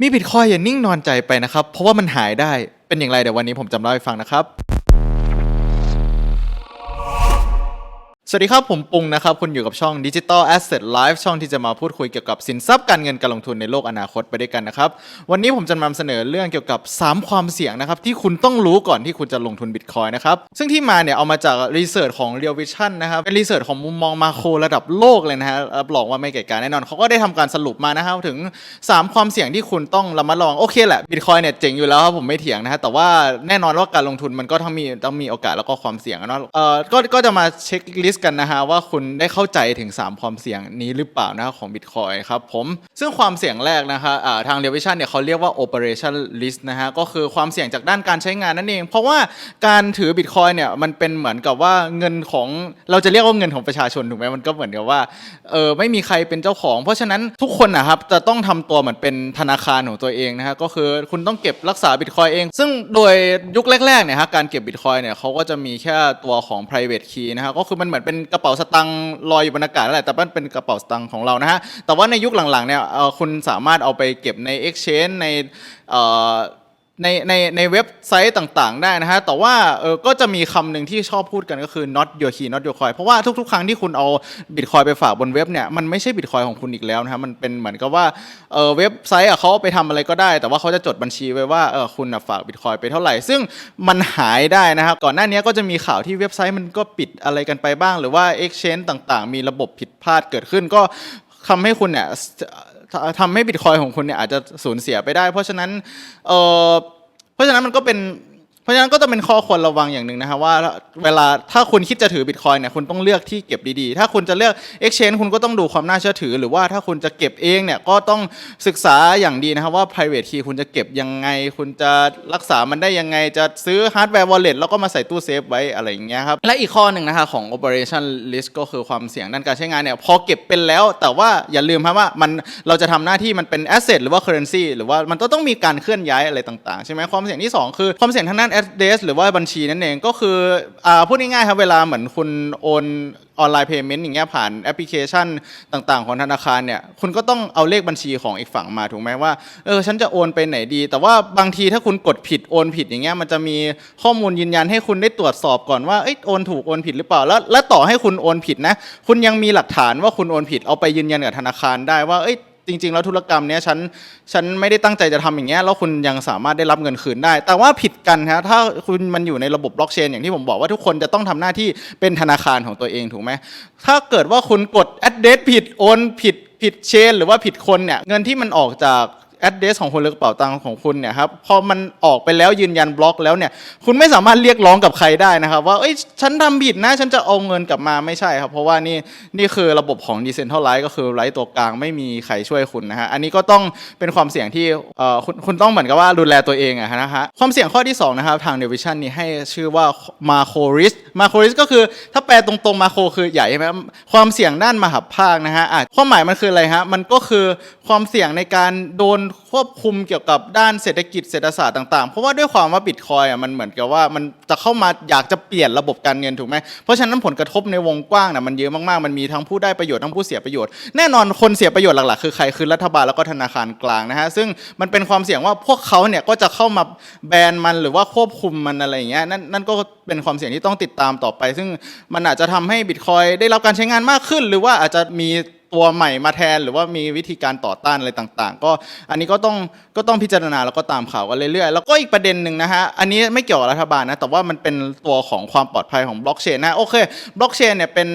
มีบิตคอยอย่านิ่งนอนใจไปนะครับ เพราะว่ามันหายได้ เป็นอย่างไรเดี๋ยววันนี้ผมจำเล่าให้ฟังนะครับ สวัสดีครับผมปุงนะครับ คุณอยู่กับช่อง Digital Asset Live ช่องที่จะมาพูดคุยเกี่ยวกับสินทรัพย์การเงินการลงทุนในโลกอนาคตไปด้วยกันนะครับ วันนี้ผมจะนำเสนอเรื่องเกี่ยวกับ 3 ความเสี่ยงนะครับ ที่คุณต้องรู้ก่อนที่คุณจะลงทุนบิตคอยนะครับ ซึ่งที่มาเนี่ยเอามาจากรีเสิร์ชของ Real Vision นะครับ เป็นรีเสิร์ชของมุมมองมาโครระดับโลกเลยนะฮะรับรองว่าไม่เก่การแน่นอนเขาก็ได้ทำการสรุปมานะครับถึง 3 ความเสี่ยงที่คุณต้องระมัดระวังโอเคแหละบิตคอยเนี่ยเจ๋งอยู่แล้วครับผมไม่เถียงนะฮะแต่ว่าแน่นอนว่าการลงทุนมันก็ต้องมีต้องมีโอกาสแล้วก็ความเสี่ยงนะเออก็ก็จะมาเช็คลิสตกันนะฮะว่าคุณได้เข้าใจถึง 3 ความเสี่ยงนี้หรือเปล่านะของบิตคอยครับผมซึ่งความเสี่ยงแรกนะคะอ่าทางเรียวิชันเนี่ยเขาเรียกว่า operation risk นะฮะก็คือความเสี่ยงจากด้านการใช้งานนั่นเอง เพราะว่าการถือบิตคอยเนี่ยมันเป็นเหมือนกับว่าเงินของเราจะเรียกว่าเงินของประชาชนถูกไหมมันก็เหมือนกับว่าเออไม่มีใครเป็นเจ้าของ เพราะฉะนั้นทุกคนนะครับจะต้องทำตัวเหมือนเป็นธนาคารของตัวเองนะฮะก็คือคุณต้องเก็บรักษาบิตคอยเอง ซึ่งโดยยุคแรกๆเนี่ยฮะการเก็บบิตคอยเนี่ยเขาก็จะมีแค่ตัวของ private key นะฮะก็คือมันเหมือนเป็นกระเป๋าสตังค์ลอยอยู่บนอากาศนั่นแหละแต่มันเป็นกระเป๋าสตังค์ของเรานะฮะแต่ว่าในยุคหลังๆเนี่ยเอ่อคุณสามารถเอาไปเก็บใน exchange ในเอ่อ ในในในเว็บไซต์ต่างๆ ได้นะฮะ แต่ว่าเออก็จะมีคำหนึ่งที่ชอบพูดกันก็คือ not your key not your coin เพราะว่าทุก ๆ ครั้งที่คุณเอาบิตคอยไปฝากบนเว็บเนี่ย มันไม่ใช่บิตคอยของคุณอีกแล้วนะฮะ มันเป็นเหมือนกับว่าเออเว็บไซต์อะเขาไปทำอะไรก็ได้ แต่ว่าเขาจะจดบัญชีไว้ว่าเออคุณน่ะฝากบิตคอยไปเท่าไหร่ ซึ่งมันหายได้นะครับ ก่อนหน้านี้ก็จะมีข่าวที่เว็บไซต์มันก็ปิดอะไรกันไปบ้าง หรือว่า exchange ต่างๆ มีระบบผิดพลาดเกิดขึ้นก็ทำให้คุณเนี่ย ทำให้บิตคอยของคุณเนี่ยอาจจะสูญเสียไปได้ เพราะฉะนั้นเออเพราะฉะนั้นมันก็เป็น เพราะฉะนั้นก็จะเป็นข้อควรระวังอย่างหนึ่งนะครับว่าเวลาถ้าคุณคิดจะถือบิตคอยเนี่ยคุณต้องเลือกที่เก็บดีๆ ถ้าคุณจะเลือก Exchange คุณก็ต้องดูความน่าเชื่อถือ หรือว่าถ้าคุณจะเก็บเองเนี่ยก็ต้องศึกษาอย่างดีนะครับว่า private key คุณจะเก็บยังไง คุณจะรักษามันได้ยังไง จะซื้อ hardware wallet แล้วก็มาใส่ตู้เซฟไว้อะไรอย่างเงี้ยครับและอีกข้อหนึ่งนะคะของ operation risk ก็คือความเสี่ยงด้านการใช้งานเนี่ยพอเก็บเป็นแล้ว แต่ว่าอย่าลืมครับว่ามันเราจะทำหน้าที่มันเป็น asset หรือว่า currency หรือว่ามันต้องมีการเคลื่อนย้ายอะไรต่างๆใช่ไหมความเสี่ยงที่ 2 คือความเสี่ยงทางด้าน address หรือว่าบัญชีนั่นเองก็คืออ่าพูดง่ายๆครับเวลาเหมือนคุณโอนออนไลน์เพย์เมนต์อย่างเงี้ยผ่านแอปพลิเคชันต่างๆ ของธนาคารเนี่ยคุณก็ต้องเอาเลขบัญชีของอีกฝั่งมาถูกไหมว่าเออฉันจะโอนไปไหนดี แต่ว่าบางทีถ้าคุณกดผิดโอนผิดอย่างเงี้ยมันจะมีข้อมูลยืนยันให้คุณได้ตรวจสอบก่อนว่าเอ้ยโอนถูกโอนผิดหรือเปล่าแล้วและต่อให้คุณโอนผิดนะคุณยังมีหลักฐานว่าคุณโอนผิดเอาไปยืนยันกับธนาคารได้ว่าเอ้ย จริง ๆ แล้วธุรกรรมเนี้ยฉันฉันไม่ได้ตั้งใจจะทำอย่างเงี้ยแล้วคุณยังสามารถได้รับเงินคืนได้ แต่ว่าผิดกันฮะถ้าคุณมันอยู่ในระบบบล็อกเชนอย่างที่ผมบอกว่าทุกคนจะต้องทำหน้าที่เป็นธนาคารของตัวเองถูกไหมถ้าเกิดว่าคุณกด address ผิดโอนผิดผิดเชน หรือว่าผิดคนเนี่ยเงินที่มันออกจาก address ของคุณหรือกระเป๋าตังค์ของคุณเนี่ยครับพอมันออกไปแล้วยืนยันบล็อกแล้วเนี่ยคุณไม่สามารถเรียกร้องกับใครได้นะครับว่าเอ้ยฉันทำผิดนะฉันจะเอาเงินกลับมาไม่ใช่ครับ เพราะว่านี่นี่คือระบบของ decentralized ก็คือไร้ตัวกลางไม่มีใครช่วยคุณนะฮะอันนี้ก็ต้องเป็นความเสี่ยงที่เอ่อคุณคุณต้องเหมือนกับว่าดูแลตัวเองอะนะฮะความเสี่ยงข้อที่สองนะครับทาง Division นี่ให้ชื่อว่า macro risk macro risk ก็คือถ้าแปลตรงๆ macro คือใหญ่ใช่ไหมความเสี่ยงด้านมหาภาคนะฮะอะความหมายมันคืออะไรฮะมันก็คือความเสี่ยงในการโดนควบคุมเกี่ยวกับด้านเศรษฐกิจเศรษฐศาสตร์ต่างๆ เพราะว่าด้วยความว่าบิตคอยอะมันเหมือนกับว่ามันจะเข้ามาอยากจะเปลี่ยนระบบการเงินถูกไหมเพราะฉะนั้นผลกระทบในวงกว้างน่ะมันเยอะมากๆมันมีทั้งผู้ได้ประโยชน์ทั้งผู้เสียประโยชน์แน่นอนคนเสียประโยชน์หลักๆคือใครคือรัฐบาลแล้วก็ธนาคารกลางนะฮะซึ่งมันเป็นความเสี่ยงว่าพวกเขาเนี่ยก็จะเข้ามาแบนมันหรือว่าควบคุมมันอะไรอย่างเงี้ยนั่นนั่นก็เป็นความเสี่ยงที่ต้องติดตามต่อไป ซึ่งมันอาจจะทำให้บิตคอยได้รับการใช้งานมากขึ้น หรือว่าอาจจะมี ตัวใหม่มาแทนหรือว่ามีวิธีการต่อต้านอะไรต่างๆ ก็อันนี้ก็ต้องก็ต้องพิจารณาแล้วก็ตามข่าวกันเรื่อยๆ แล้วก็อีกประเด็นหนึ่งนะฮะอันนี้ไม่เกี่ยวกับรัฐบาลนะแต่ว่ามันเป็นตัวของความปลอดภัยของบล็อกเชนนะโอเคบล็อกเชนเนี่ยเป็น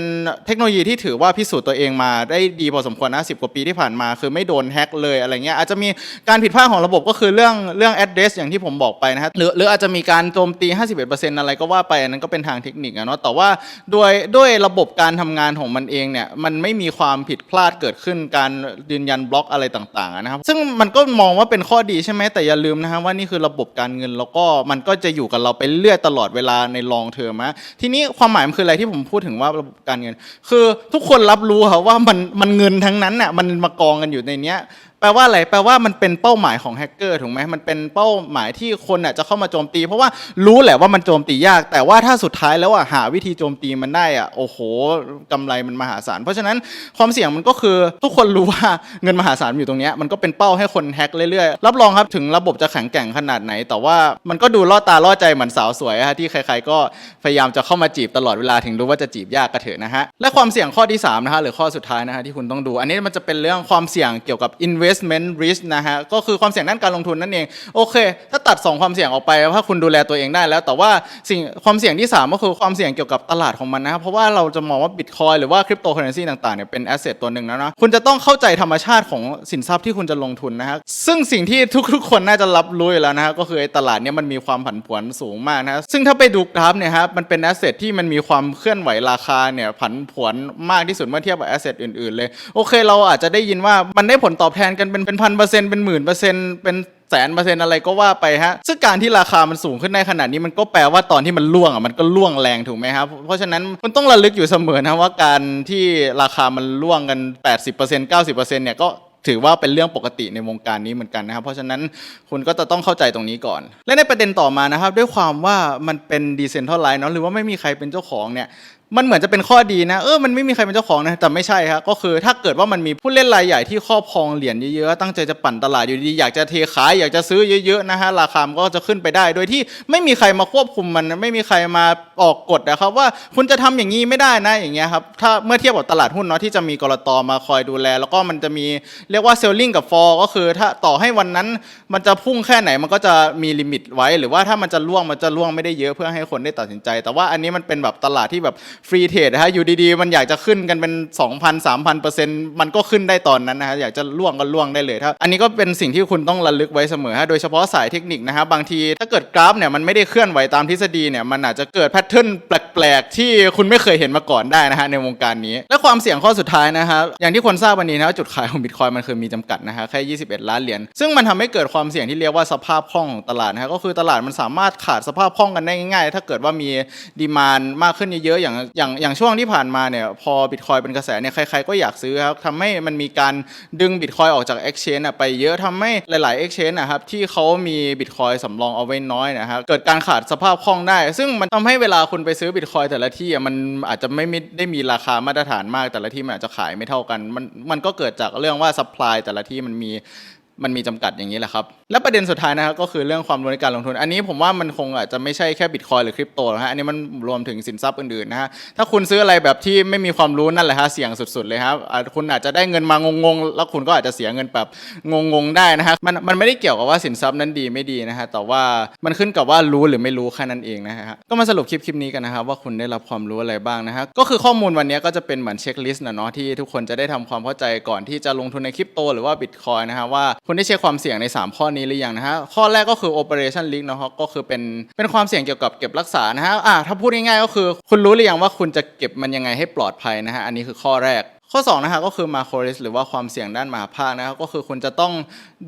เทคโนโลยีที่ถือว่าพิสูจน์ตัวเองมาได้ดีพอสมควรนะสิกว่าปีที่ผ่านมา คือไม่โดนแฮ็กเลยอะไรเงี้ยอาจจะมีการผิดพลาดของระบบก็คือเรื่องเรื่อง address อย่างที่ผมบอกไปนะฮะหรือหรืออาจจะมีการโจมตี 51%อะไรก็ว่าไปอันนั้นก็เป็นทางเทคนิคอะเนาะแต่ว่าด้วยด้วยระบบการทำงานของมันเองเนี่ยมันไม่มีความผิดพลาดเกิดขึ้นการยืนยันบล็อกอะไรต่างๆนะครับ ซึ่งมันก็มองว่าเป็นข้อดีใช่ไหมแต่อย่าลืมนะฮะว่านี่คือระบบการเงินแล้วก็มันก็จะอยู่กับเราไปเรื่อยตลอดเวลาในลองเทอมนะทีนี้ความหมายมันคืออะไรที่ผมพูดถึงว่าระบบการเงิน คือทุกคนรับรู้ครับว่ามันมันเงินทั้งนั้นน่ะมันมากองกันอยู่ในเนี้ย แปลว่าอะไร แปลว่ามันเป็นเป้าหมายของแฮกเกอร์ถูกไหมมันเป็นเป้าหมายที่คนอะจะเข้ามาโจมตี เพราะว่ารู้แหละว่ามันโจมตียาก แต่ว่าถ้าสุดท้ายแล้วอะหาวิธีโจมตีมันได้อะโอ้โหกำไรมันมหาศาล เพราะฉะนั้นความเสี่ยงมันก็คือทุกคนรู้ว่าเงินมหาศาลอยู่ตรงนี้มันก็เป็นเป้าให้คนแฮกเรื่อยๆ รับรองครับถึงระบบจะแข็งแกร่งขนาดไหน แต่ว่ามันก็ดูล่อตาล่อใจเหมือนสาวสวยอะฮะที่ใครๆก็พยายามจะเข้ามาจีบตลอดเวลาถึงรู้ว่าจะจีบยากก็เถอะนะฮะและความเสี่ยงข้อที่3นะฮะหรือข้อสุดท้ายนะฮะที่คุณต้องดู อันนี้มันจะเป็นเรื่องความเสี่ยงเกี่ยวกับ investment risk นะฮะก็คือความเสี่ยงด้านการลงทุนนั่นเองโอเค ถ้าตัด 2 ความเสี่ยงออกไปถ้าคุณดูแลตัวเองได้แล้ว แต่ว่าสิ่งความเสี่ยงที่ 3 ก็คือความเสี่ยงเกี่ยวกับตลาดของมันนะครับเพราะว่าเราจะมองว่าบิตคอยหรือว่าคริปโตเคอเรนซีต่างๆเนี่ยเป็นแอสเซทตัวหนึ่งนะนะคุณจะต้องเข้าใจธรรมชาติของสินทรัพย์ที่คุณจะลงทุนนะฮะซึ่งสิ่งที่ทุกๆ คนน่าจะรับรู้อยู่แล้วนะฮะก็คือไอ้ตลาดเนี่ยมันมีความผันผวนสูงมากนะฮะซึ่งถ้าไปดูกราฟเนี่ยครับมันเป็นแอสเซทที่มันมีความเคลื่อนไหวราคาเนี่ยผันผวนมากที่สุดเมื่อเทียบกับแอสเซทอื่นๆเลยโอเค เราอาจจะได้ยินว่ามันได้ผลตอบแทนกันเป็นเป็นพันเปอร์เซ็นต์เป็นหมื่นเปอร์เซ็นต์เป็นแสนเปอร์เซ็นต์อะไรก็ว่าไปฮะซึ่งการที่ราคามันสูงขึ้นในขนาดนี้มันก็แปลว่าตอนที่มันล่วงอะมันก็ล่วงแรงถูกไหมครับเพราะฉะนั้นคุณต้องระลึกอยู่เสมอนะว่าการที่ราคามันล่วงกัน 80% 90%เนี่ยก็ถือว่าเป็นเรื่องปกติในวงการนี้เหมือนกันนะครับ เพราะฉะนั้นคุณก็จะต้องเข้าใจตรงนี้ก่อน และในประเด็นต่อมานะครับ ด้วยความว่ามันเป็นดีเซนทัลไลน์เนาะหรือว่าไม่มีใครเป็นเจ้าของเนี่ย มันเหมือนจะเป็นข้อดีนะ เออ มันไม่มีใครเป็นเจ้าของนะ แต่ไม่ใช่ครับ ก็คือถ้าเกิดว่ามันมีผู้เล่นรายใหญ่ที่ครอบครองเหรียญเยอะๆ ตั้งใจจะปั่นตลาดอยู่ดี อยากจะเทขาย อยากจะซื้อเยอะๆ นะฮะ ราคา มันก็จะขึ้นไปได้ โดยที่ไม่มีใครมาควบคุมมัน ไม่มีใครมาออกกฎนะครับว่าคุณจะทำอย่างนี้ไม่ได้นะ อย่างเงี้ยครับ ถ้าเมื่อเทียบกับตลาดหุ้นเนาะที่จะมีกรตมาคอยดูแล แล้วก็มันจะมีเรียกว่าเซลลิงกับฟอร์ก็คือ ถ้าต่อให้วันนั้นมันจะพุ่งแค่ไหน มันก็จะมีลิมิตไว้ หรือว่าถ้ามันจะล่วง มันจะล่วงไม่ได้เยอะเพื่อให้คนได้ตัดสินใจ แต่ว่าอันนี้มันเป็นแบบตลาดที่แบบฟรีเทรดนะฮะอยู่ดีๆ มันอยากจะขึ้นกันเป็น 2,000 3,000เปอร์เซ็นต์มันก็ขึ้นได้ตอนนั้นนะฮะอยากจะล่วงก็ล่วงได้เลยถ้าอันนี้ก็เป็นสิ่งที่คุณต้องระลึกไว้เสมอฮะโดยเฉพาะสายเทคนิคนะฮะบางทีถ้าเกิดกราฟเนี่ยมันไม่ได้เคลื่อนไหวตามทฤษฎีเนี่ยมันอาจจะเกิดแพทเทิร์นแปลกๆ ที่คุณไม่เคยเห็นมาก่อนได้นะฮะในวงการนี้ และความเสี่ยงข้อสุดท้ายนะครับอย่างที่คนทราบวันนี้นะจุดขายของบิตคอยมันคือมีจำกัดนะฮะแค่ 21 ล้านเหรียญซึ่งมันทำให้เกิดความเสี่ยงที่เรียกว่าสภาพคล่องของตลาดนะฮะก็คือตลาดมันสามารถขาดสภาพคล่องกันได้ง่ายๆ ถ้าเกิดว่ามีดีมานมากขึ้นเยอะๆอย่างอย่างอย่างช่วงที่ผ่านมาเนี่ยพอบิตคอยเป็นกระแสเนี่ยใครๆก็อยากซื้อครับทำให้มันมีการดึงบิตคอยออกจาก Exchange ไปเยอะทำให้หลาย ๆ Exchange นะครับที่เขามีบิตคอยสำรองเอาไว้น้อยนะครับเกิดการขาดสภาพคล่องได้ ซึ่งมันทำให้เวลาคุณไปซื้อบิตคอยแต่ละที่มันอาจจะไม่มีได้มีราคามาตรฐานมากแต่ละที่มันอาจจะขายไม่เท่ากัน มันมันก็เกิดจากเรื่องว่า supply แต่ละที่มันมี มันมีจำกัดอย่างนี้แหละครับ และประเด็นสุดท้ายนะครับก็คือเรื่องความรู้ในการลงทุน อันนี้ผมว่ามันคงอาจจะไม่ใช่แค่บิตคอยหรือคริปโตนะฮะอันนี้มันรวมถึงสินทรัพย์อื่นๆนะฮะถ้าคุณซื้ออะไรแบบที่ไม่มีความรู้นั่นแหละฮะเสี่ยงสุดๆเลยครับคุณอาจจะได้เงินมางงๆ แล้วคุณก็อาจจะเสียเงินแบบงงๆได้นะฮะมันมันไม่ได้เกี่ยวกับว่าสินทรัพย์นั้นดีไม่ดีนะฮะแต่ว่ามันขึ้นกับว่ารู้หรือไม่รู้แค่นั้นเองนะฮะก็มาสรุปคลิปคลิปนี้กันนะครับว่าคุณได้รับความรู้อะไรบ้างนะฮะก็คือข้อมูลวันนี้ก็จะเป็นเหมือนเช็คลิสต์นะเนาะที่ทุกคนจะได้ทำความเข้าใจก่อนที่จะลงทุนในคริปโตหรือว่าบิตคอยนะฮะว่าคุณได้เช็คความเสี่ยงใน 3 ข้อนี้หรือยังนะฮะข้อแรกก็คือ operation risk นะครับก็คือเป็นเป็นความเสี่ยงเกี่ยวกับเก็บรักษานะฮะอ่าถ้าพูดง่ายๆก็คือ คุณรู้หรือยังว่าคุณจะเก็บมันยังไงให้ปลอดภัยนะฮะอันนี้คือข้อแรก ข้อ2นะฮะก็คือ macro risk หรือว่าความเสี่ยงด้านมหาภาคนะครับก็คือคุณจะต้อง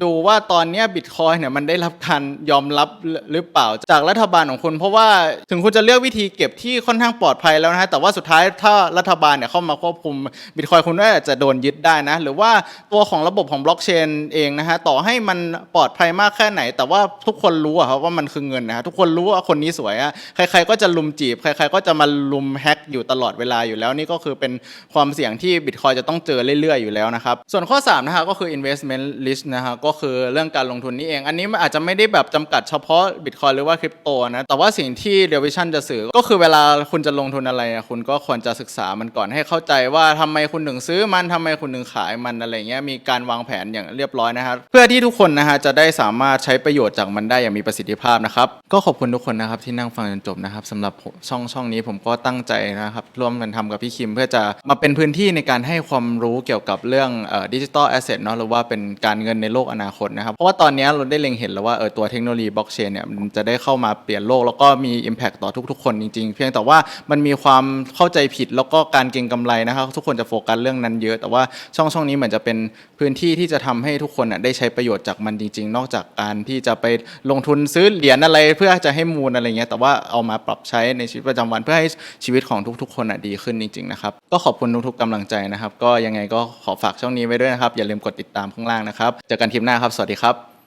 ดูว่าตอนนี้บิตคอยเนี่ยมันได้รับการยอมรับหรือเปล่าจากรัฐบาลของคุณ เพราะว่าถึงคุณจะเลือกวิธีเก็บที่ค่อนข้างปลอดภัยแล้วนะฮะแต่ว่าสุดท้ายถ้ารัฐบาลเนี่ยเข้ามาควบคุมบิตคอยคุณก็อาจจะโดนยึดได้นะ หรือว่าตัวของระบบของบล็อกเชนเองนะฮะต่อให้มันปลอดภัยมากแค่ไหน แต่ว่าทุกคนรู้อะครับว่ามันคือเงินนะฮะทุกคนรู้ว่าคนนี้สวยอะใคร ๆ ก็จะลุมจีบใคร ๆ ก็จะมาลุมแฮ็กอยู่ตลอดเวลาอยู่แล้วนี่ก็คือเป็นความเสี่ยงที่บิตคอยจะต้องเจอเรื่อยๆอยู่แล้วนะครับ ส่วนข้อ3นะฮะก็คือ investment risk นะฮะก็คือเรื่องการลงทุนนี่เอง อันนี้มันอาจจะไม่ได้แบบจำกัดเฉพาะบิตคอยหรือว่าคริปโตนะแต่ว่าสิ่งที่ d e v i s i o n จะสื่อก็คือเวลาคุณจะลงทุนอะไรอะคุณก็ควรจะศึกษามันก่อนให้เข้าใจว่าทำไมคุณถึงซื้อมันทำไมคุณถึงขายมันอะไรเงี้ยมีการวางแผนอย่างเรียบร้อยนะครับเพื่อที่ทุกคนนะฮะจะได้สามารถใช้ประโยชน์จากมันได้อย่างมีประสิทธิภาพนะครับก็ขอบคุณทุกคนนะครับที่นั่งฟังจนจบนะครับสำหรับช่องช่องนี้ผมก็ตั้งใจนะครับร่วมกันทำกับพี่คิมเพื่อจะมาเป็นพื้นที่ในการให้ความรู้เกี่ยวกับเรื่องดิจิตอลแอสเซทเนาะหรือว่าเป็นการเงินในโลกอนาคตนะครับ เพราะว่าตอนนี้เราได้เล็งเห็นแล้วว่าเออตัวเทคโนโลยีบล็อกเชนเนี่ยมันจะได้เข้ามาเปลี่ยนโลก แล้วก็มี Impact ต่อทุกๆ คนจริง ๆ เพียงแต่ว่ามันมีความเข้าใจผิดแล้วก็การเก็งกำไรนะครับ ทุกคนจะโฟกัสเรื่องนั้นเยอะ แต่ว่าช่องช่องนี้เหมือนจะเป็นพื้นที่ที่จะทำให้ทุกคนน่ะได้ใช้ประโยชน์จากมันจริง ๆ นอกจากการที่จะไปลงทุนซื้อเหรียญอะไรเพื่อจะให้มูลอะไรเงี้ยแต่ว่าเอามาปรับใช้ในชีวิตประจำวันเพื่อให้ชีวิตของทุกๆ คนน่ะดีขึ้นจริงๆนะครับก็ขอบคุณทุกๆกำลังใจนะครับ ก็ยังไงก็ขอฝากช่องนี้ไว้ด้วยนะครับ อย่าลืมกดติดตามข้างล่างนะครับ เจอกันคลิปหน้าครับ สวัสดีครับ